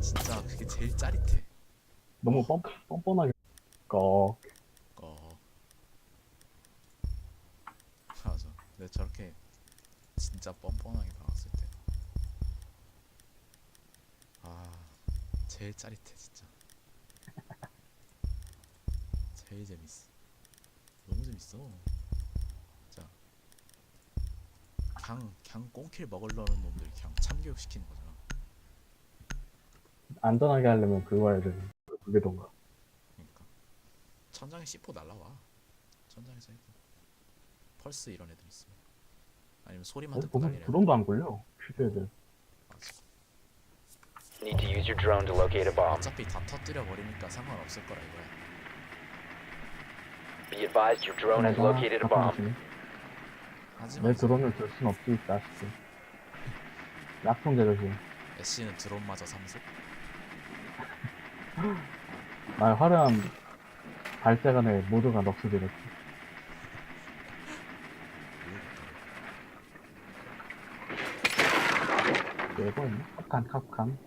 진짜 그게 제일 짜릿해. 너무 뻔, 뻔뻔하게 거 어. 맞아. 내가 저렇게 진짜 뻔뻔하게 박았을 때. 아, 제일 짜릿해 진짜. 제일 재밌어. 너무 재밌어. 진짜. 그냥 그냥 꽁킬 먹으려는 놈들 그냥 참교육 시키는 거잖아. 안전하게 하려면 그거 해야 되는 그게 돈가 그러니까 천장에 C4 날라와. 천장에서 해도 펄스 이런 애들 있으면 아니면 소리만 어, 듣고 보면 달리는 드론도 안 걸려 퓨즈 애들 맞아. Need to use your drone to locate a bomb. 어차피 다 터뜨려 버리니까 상관없을 거라 이거야. Be advised your drone has located a bomb. 내 하지만 드론을 들 순 없지 자식들 약통 제조지 애쉬는 드론마저 삼수? 나의 화려한 발재간에 모두가 넋을 내고 있네 컵칸 컵칸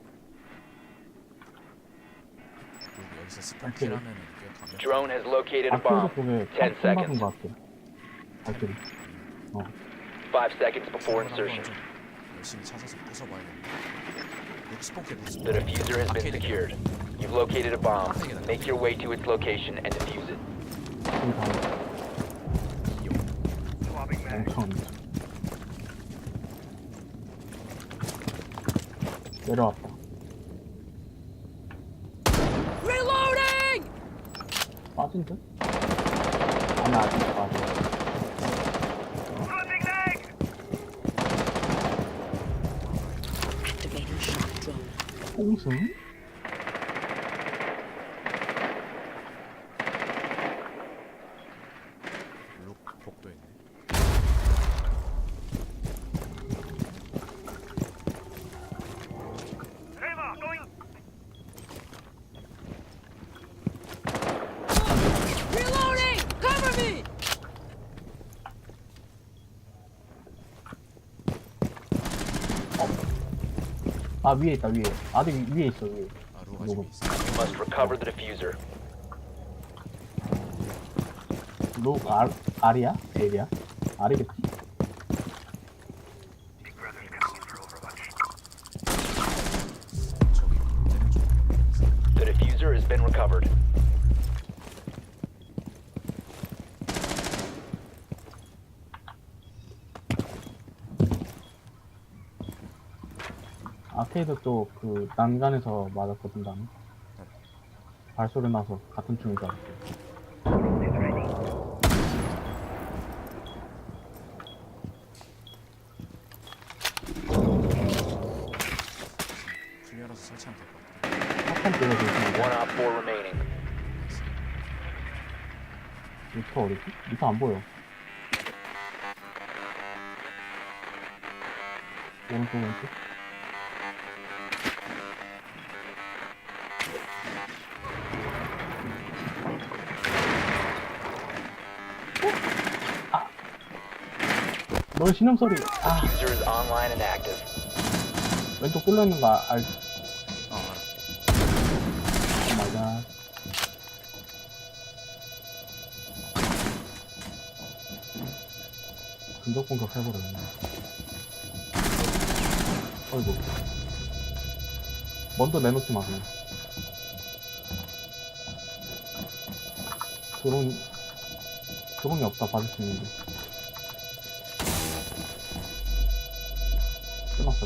그리고 여기서 스폰킬 하면은 꽤 가면 Drone has located a bomb. 쪽에 10컵 박은 seconds. 것 같아 발길이 Five seconds before insertion. 열심히 찾아서 부숴봐야겠네. The diffuser has been secured. You've located a bomb. Make your way to its location and defuse it. 저기 다 엄청 내려왔다 Reloading! 빠진 듯? 아니 아직 빠져 Activating shock drone. 홍 아 위에 있다 위에 아직 위- 위에 있어 위에 아 루가 지금 있어. You must recover the diffuser. 로 알, 알이야? L이야? 알이겠지? 저기 문제는 좀 The diffuser has been recovered. 아케이드 쪽 그 난간에서 맞았거든 나는 발소리 나서 같은 층인 줄 알았어 클리어라서 설치하면 될것 같아. 쪽에서 있는데 One op remaining. 리터 어디지? 리터 안 보여 오른쪽 오른쪽 신음 소리 아 is online and active. 왼쪽 뚫려 있는 거 알, 아 마이 갓. 근접 공격 해버렸네. 어이구. 먼저 내놓지 마, 그냥. 드론, 드론이 없다, 받을 수 있는데. 出ました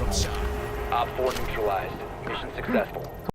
出ました。Op 4 neutralized. Mission successful.